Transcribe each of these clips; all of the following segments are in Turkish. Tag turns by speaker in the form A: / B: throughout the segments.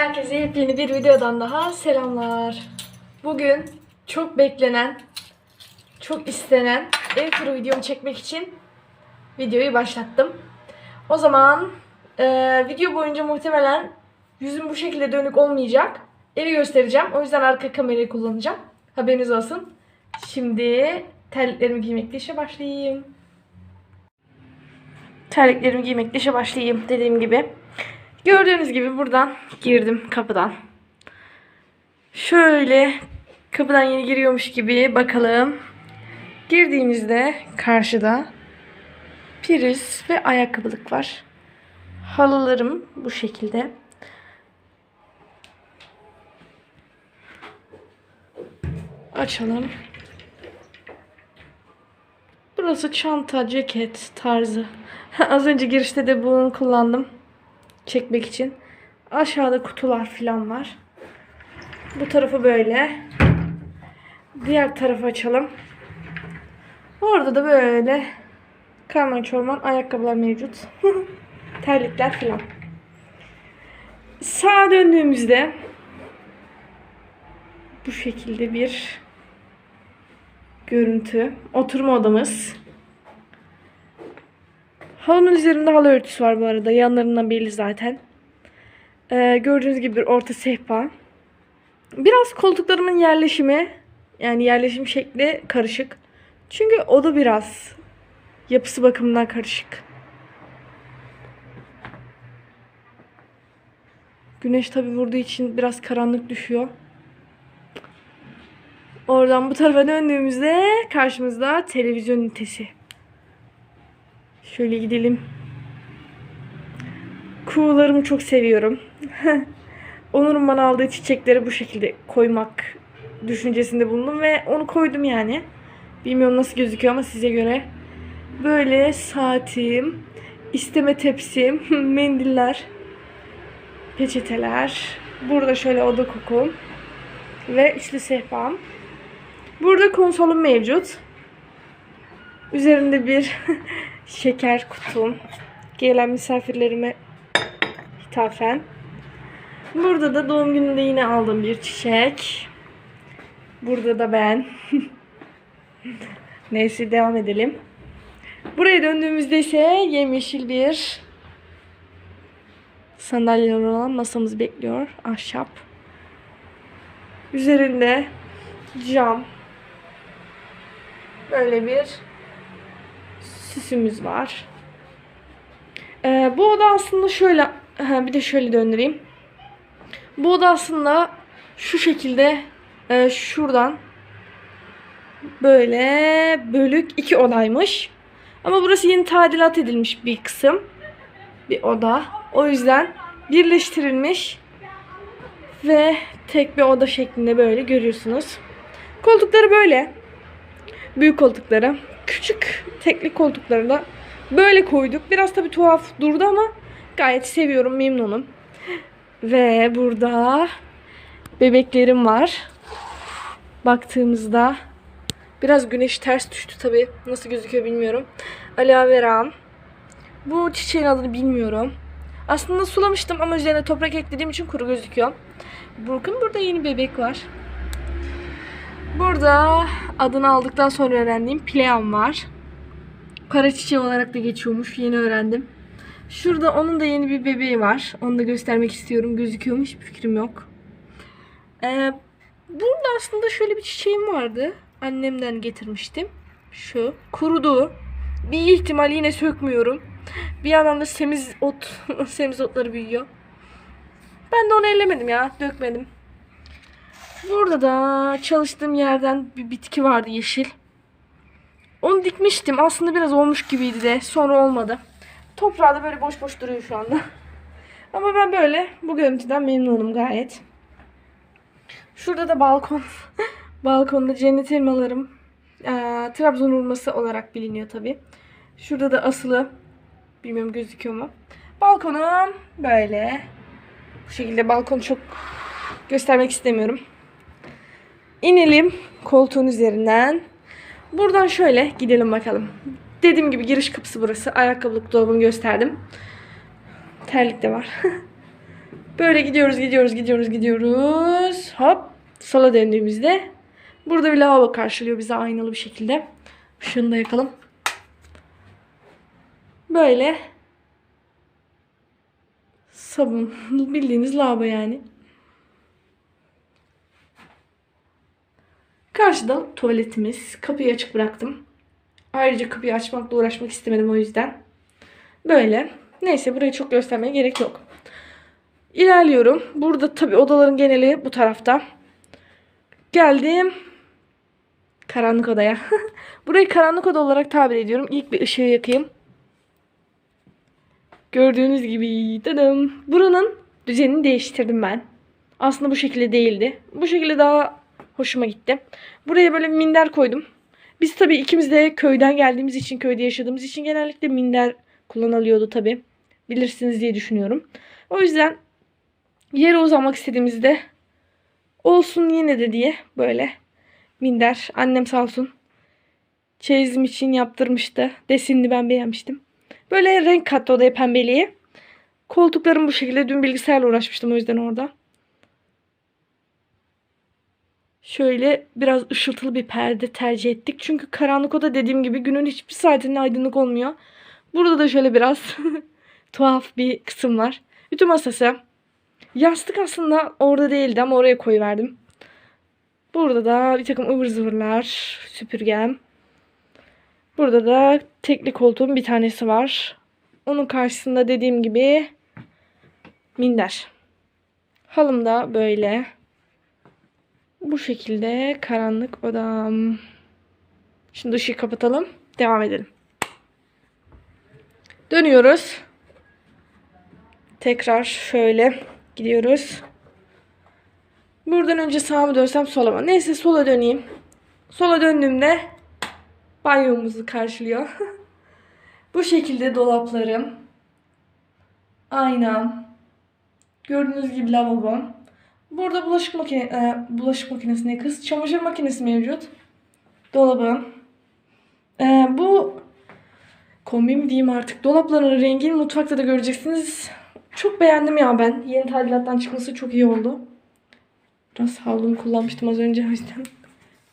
A: Herkese yepyeni bir videodan daha selamlar. Bugün çok beklenen, çok istenen ev turu videomu çekmek için videoyu başlattım. O zaman eee, video boyunca muhtemelen yüzüm bu şekilde dönük olmayacak. Evi göstereceğim. O yüzden arka kamerayı kullanacağım. Haberiniz olsun. Şimdi terliklerimi giymekle işe başlayayım. Terliklerimi giymekle işe başlayayım dediğim gibi. Gördüğünüz gibi buradan girdim kapıdan. Şöyle kapıdan yeni giriyormuş gibi bakalım. Girdiğimizde karşıda priz ve ayakkabılık var. Halılarım bu şekilde. Açalım. Burası çanta, ceket tarzı. Az önce girişte de bunu kullandım çekmek için. Aşağıda kutular falan var. Bu tarafı böyle. Diğer tarafı açalım. Orada da böyle karman çorman ayakkabılar mevcut. Terlikler falan. Sağa döndüğümüzde bu şekilde bir görüntü. Oturma odamız. Halının üzerinde halı örtüsü var bu arada. Yanlarından belli zaten. Ee, gördüğünüz gibi bir orta sehpa. Biraz koltuklarımın yerleşimi yani yerleşim şekli karışık. Çünkü oda biraz yapısı bakımından karışık. Güneş tabi vurduğu için biraz karanlık düşüyor. Oradan bu tarafa döndüğümüzde karşımızda televizyon ünitesi. Şöyle gidelim. Kuğularımı çok seviyorum. Onur'un bana aldığı çiçekleri bu şekilde koymak düşüncesinde bulundum ve onu koydum yani. Bilmiyorum nasıl gözüküyor ama size göre. Böyle saatim, isteme tepsim, mendiller, peçeteler. Burada şöyle oda kokum ve üçlü sehpam. Burada konsolum mevcut. Üzerinde bir şeker kutum. Gelen misafirlerime hitafen. Burada da doğum gününde yine aldığım bir çiçek. Burada da ben. Neyse devam edelim. Buraya döndüğümüzde ise yemyeşil bir sandalyeler olan masamız bekliyor. Ahşap. Üzerinde cam. Böyle bir süsümüz var. Ee, bu oda aslında şöyle ha, bir de şöyle döndüreyim. Bu oda aslında şu şekilde e, şuradan böyle bölük iki odaymış. Ama burası yeni tadilat edilmiş bir kısım. Bir oda. O yüzden birleştirilmiş ve tek bir oda şeklinde böyle görüyorsunuz. Koltukları böyle. Büyük koltukları. Küçük tekli koltukları da böyle koyduk. Biraz tabii tuhaf durdu ama gayet seviyorum, memnunum. Ve burada bebeklerim var. Baktığımızda biraz güneş ters düştü tabii. Nasıl gözüküyor bilmiyorum. Aloe vera. Bu çiçeğin adını bilmiyorum. Aslında sulamıştım ama üzerine toprak eklediğim için kuru gözüküyor. Bakın burada yeni bebek var. Burada adını aldıktan sonra öğrendiğim Pleam var. Kara çiçeği olarak da geçiyormuş. Yeni öğrendim. Şurada onun da yeni bir bebeği var. Onu da göstermek istiyorum. Gözüküyormuş. Hiçbir fikrim yok. Ee, burada aslında şöyle bir çiçeğim vardı. Annemden getirmiştim. Şu. Kurudu. Bir ihtimal yine sökmüyorum. Bir yandan da semiz ot, semiz otları büyüyor. Ben de onu ellemedim ya. Dökmedim. Burada da çalıştığım yerden bir bitki vardı yeşil. Onu dikmiştim. Aslında biraz olmuş gibiydi de. Sonra olmadı. Toprağı da böyle boş boş duruyor şu anda. Ama ben böyle bu görüntüden memnunum gayet. Şurada da balkon. Balkonda cennet elmalarım. Ee, Trabzon hurması olarak biliniyor tabi. Şurada da asılı. Bilmiyorum gözüküyor mu. Balkonum böyle. Bu şekilde balkonu çok göstermek istemiyorum. İnelim koltuğun üzerinden. Buradan şöyle gidelim bakalım. Dediğim gibi giriş kapısı burası. Ayakkabılık dolabını gösterdim. Terlik de var. Böyle gidiyoruz, gidiyoruz, gidiyoruz, gidiyoruz. Hop. Sola döndüğümüzde burada bir lavabo karşılıyor bize aynalı bir şekilde. Şunu da yakalım. Böyle sabun. Bildiğiniz lavabo yani. Karşıda tuvaletimiz. Kapıyı açık bıraktım. Ayrıca kapıyı açmakla uğraşmak istemedim o yüzden. Böyle. Neyse burayı çok göstermeye gerek yok. İlerliyorum. Burada tabi odaların geneli bu tarafta. Geldim. Karanlık odaya. Burayı karanlık oda olarak tabir ediyorum. İlk bir ışığı yakayım. Gördüğünüz gibi dedim. Buranın düzenini değiştirdim ben. Aslında bu şekilde değildi. Bu şekilde daha hoşuma gitti. Buraya böyle minder koydum. Biz tabii ikimiz de köyden geldiğimiz için, köyde yaşadığımız için genellikle minder kullanılıyordu tabii. Bilirsiniz diye düşünüyorum. O yüzden yere uzanmak istediğimizde olsun yine de diye böyle minder. Annem sağ olsun çeyizim için yaptırmıştı. Desenini ben beğenmiştim. Böyle renk kattı odaya pembeliği. Koltuklarım bu şekilde. Dün bilgisayarla uğraşmıştım o yüzden orada. Şöyle biraz ışıltılı bir perde tercih ettik. Çünkü karanlık oda dediğim gibi günün hiçbir saatinde aydınlık olmuyor. Burada da şöyle biraz tuhaf bir kısım var. Ütü masası. Yastık aslında orada değildi ama oraya koyuverdim. Burada da bir takım ıvır zıvırlar. Süpürgem. Burada da tekli koltuğun bir tanesi var. Onun karşısında dediğim gibi minder. Halım da böyle. Bu şekilde karanlık odam. Şimdi ışığı kapatalım. Devam edelim. Dönüyoruz. Tekrar şöyle gidiyoruz. Buradan önce sağa mı dönsem sola mı? Neyse sola döneyim. Sola döndüğümde banyomuzu karşılıyor. Bu şekilde dolaplarım. Aynam. Gördüğünüz gibi lavabom. Burada bulaşık makine, e, bulaşık makinesi ne kız? Çamaşır makinesi mevcut. Dolabım. E, bu kombi mi diyeyim artık. Dolapların rengini mutfakta da göreceksiniz. Çok beğendim ya ben. Yeni tadilattan çıkması çok iyi oldu. Biraz havlumu kullanmıştım az önce o yüzden.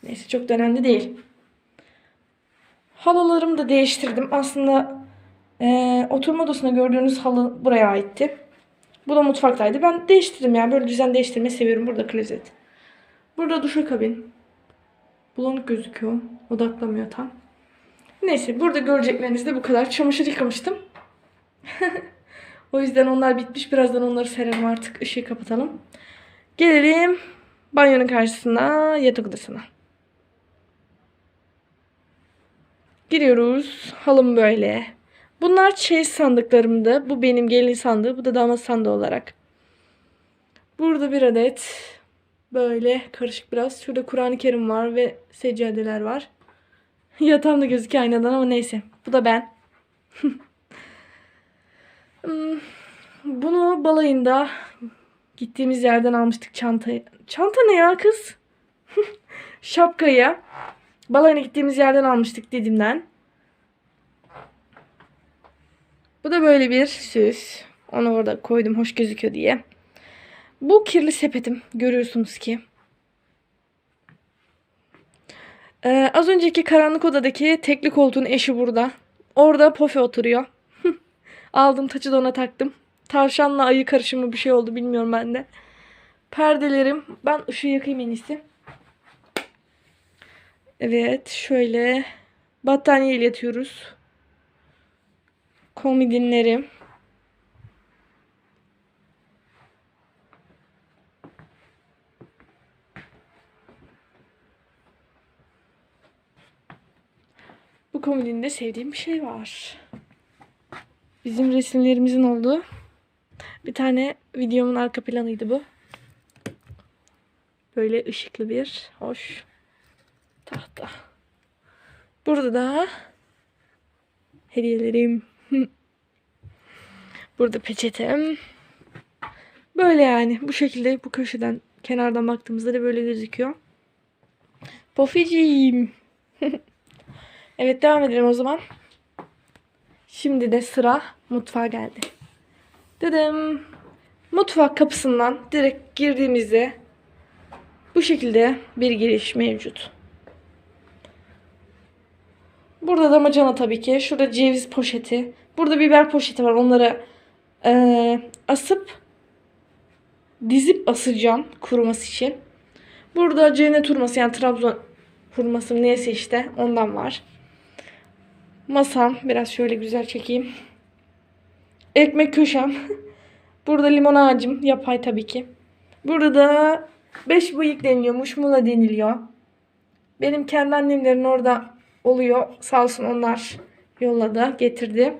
A: Neyse çok da değil. Halılarımı da değiştirdim. Aslında e, oturma odasında gördüğünüz halı buraya aitti. Bu da mutfaktaydı. Ben değiştirdim ya. Böyle düzen değiştirmeyi seviyorum. Burada klozet. Burada duşakabin. Bulanık gözüküyor. Odaklamıyor tam. Neyse burada görecekleriniz de bu kadar. Çamaşır yıkamıştım. o yüzden onlar bitmiş. Birazdan onları serelim artık. Işığı kapatalım. Gelelim banyonun karşısına yatak odasına. Giriyoruz. Halım böyle. Bunlar çeyiz sandıklarımdı. Bu benim gelin sandığı. Bu da damat sandığı olarak. Burada bir adet böyle karışık biraz. Şurada Kur'an-ı Kerim var ve seccadeler var. Yatağım da gözüküyor aynadan ama neyse. Bu da ben. Hmm, Bunu balayında gittiğimiz yerden almıştık çantayı. Çanta ne ya kız? Şapkayı. Balayına gittiğimiz yerden almıştık Didim'den. Bu da böyle bir süs. Onu orada koydum hoş gözüküyor diye. Bu kirli sepetim. Görüyorsunuz ki. Ee, az önceki karanlık odadaki tekli koltuğun eşi burada. Orada Pofe oturuyor. Aldım taçı da ona taktım. Tavşanla ayı karışımı bir şey oldu bilmiyorum ben de. Perdelerim. Ben ışığı yakayım en iyisi. Evet şöyle battaniyeyle yatıyoruz. Komodinlerim. Bu komodinde sevdiğim bir şey var. Bizim resimlerimizin olduğu bir tane videomun arka planıydı bu. Böyle ışıklı bir, hoş tahta. Burada da hediyelerim. Burada peçetem. Böyle yani bu şekilde bu köşeden kenardan baktığımızda da böyle gözüküyor. Poficim. evet devam edelim o zaman. Şimdi de sıra mutfağa geldi. Dedim. Mutfak kapısından direkt girdiğimizde bu şekilde bir giriş mevcut. Burada damacana tabii ki. Şurada ceviz poşeti. Burada biber poşeti var. Onları eee, asıp dizip asacağım kuruması için. Burada cennet hurması yani Trabzon hurması neyse işte ondan var. Masam biraz şöyle güzel çekeyim. Ekmek köşem. Burada limon ağacım yapay tabii ki. Burada beş bıyık deniliyormuş. Mula deniliyor. Benim kendi annemlerin orada oluyor. Sağ olsun onlar yolladı, getirdi.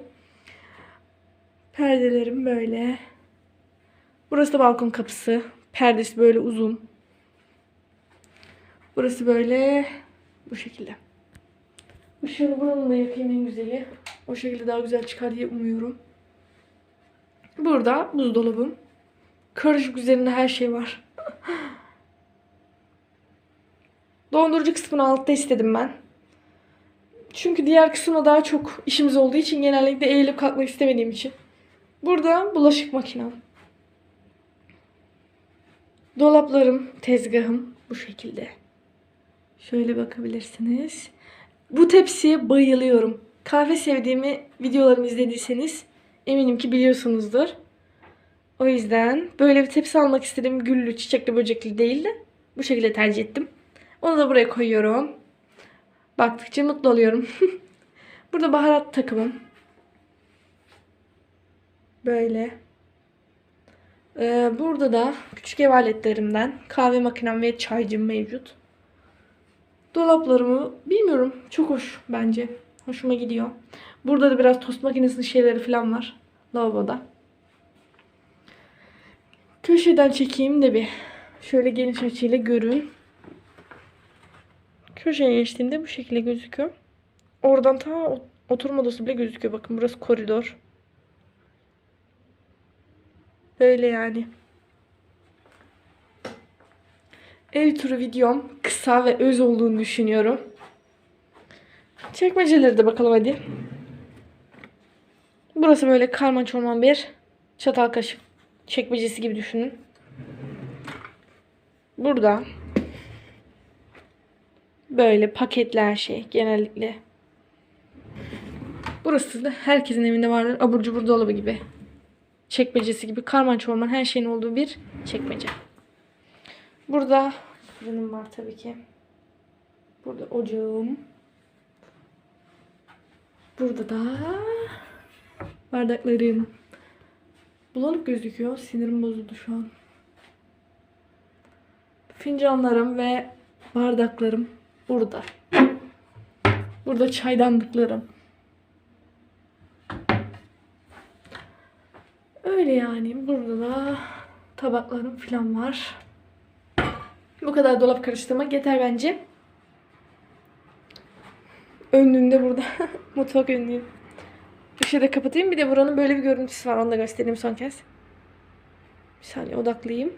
A: Perdelerim böyle. Burası da balkon kapısı. Perdesi böyle uzun. Burası böyle bu şekilde. Işığını buranın da yapayım en güzeli. O şekilde daha güzel çıkar diye umuyorum. Burada buzdolabım. Karışık üzerinde her şey var. Dondurucu kısmını altta istedim ben. Çünkü diğer kısmına daha çok işimiz olduğu için genellikle eğilip kalkmak istemediğim için. Burada bulaşık makinem. Dolaplarım, tezgahım bu şekilde. Şöyle bakabilirsiniz. Bu tepsiye bayılıyorum. Kahve sevdiğimi videolarımı izlediyseniz eminim ki biliyorsunuzdur. O yüzden böyle bir tepsi almak istedim. Güllü, çiçekli, böcekli değil de bu şekilde tercih ettim. Onu da buraya koyuyorum. Baktıkça mutlu oluyorum. Burada baharat takımım. Böyle. Ee, burada da küçük ev aletlerimden kahve makinem ve çaycım mevcut. Dolaplarımı bilmiyorum. Çok hoş bence. Hoşuma gidiyor. Burada da biraz tost makinesinin şeyleri falan var. Lavaboda. Köşeden çekeyim de bir. Şöyle geniş açıyla görün. Köşeye geçtiğimde bu şekilde gözüküyor. Oradan ta oturma odası bile gözüküyor. Bakın burası koridor. Böyle yani. Ev turu videom kısa ve öz olduğunu düşünüyorum. Çekmeceleri de bakalım hadi. Burası böyle karman çorman bir çatal kaşık çekmecesi gibi düşünün. Burada böyle paketli her şey genellikle. Burası da herkesin evinde vardır. Abur cubur dolabı gibi. Çekmecesi gibi karman çorman her şeyin olduğu bir çekmece. Burada fırınım var tabii ki. Burada ocağım. Burada da bardaklarım. Bulanık gözüküyor. Sinirim bozuldu şu an. Fincanlarım ve bardaklarım burada. Burada çaydanlıklarım. Öyle yani. Burada da tabaklarım falan var. Bu kadar dolap karıştırmak yeter bence. Önlüğünde burada. Mutfak önlüğü. Işığı da kapatayım. Bir de buranın böyle bir görüntüsü var. Onu da göstereyim son kez. Bir saniye odaklayayım.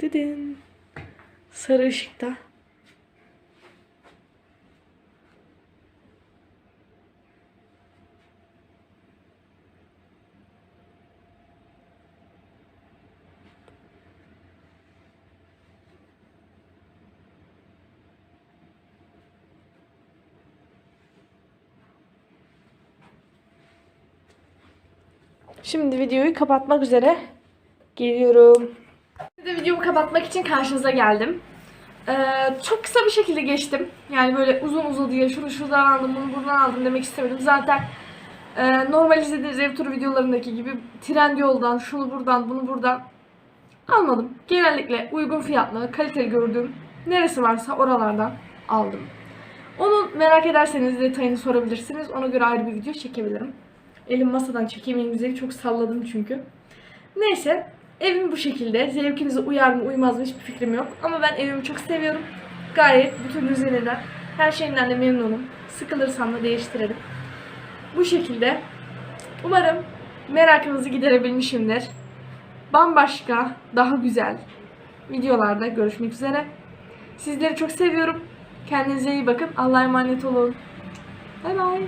A: Dedin. Sarı ışıkta. Şimdi videoyu kapatmak üzere geliyorum. Videomu kapatmak için karşınıza geldim. Ee, çok kısa bir şekilde geçtim. Yani böyle uzun diye şunu şuradan aldım, bunu buradan aldım demek istemedim. Zaten e, normal izlediğiniz ev turu videolarındaki gibi trend yoldan, şunu buradan, bunu buradan almadım. Genellikle uygun fiyatlı, kaliteli gördüğüm neresi varsa oralardan aldım. Onu merak ederseniz detayını sorabilirsiniz. Ona göre ayrı bir video çekebilirim. Elim masadan çekeyim elimizi çok salladım çünkü. Neyse evim bu şekilde. Zevkinize uyar mı uymaz mı hiçbir fikrim yok. Ama ben evimi çok seviyorum. Gayet bütün düzeninden, her şeyinden de memnunum. Sıkılırsam da değiştirelim. Bu şekilde. Umarım merakınızı giderebilmişimdir. Bambaşka, daha güzel videolarda görüşmek üzere. Sizleri çok seviyorum. Kendinize iyi bakın. Allah'a emanet olun. Bay bay.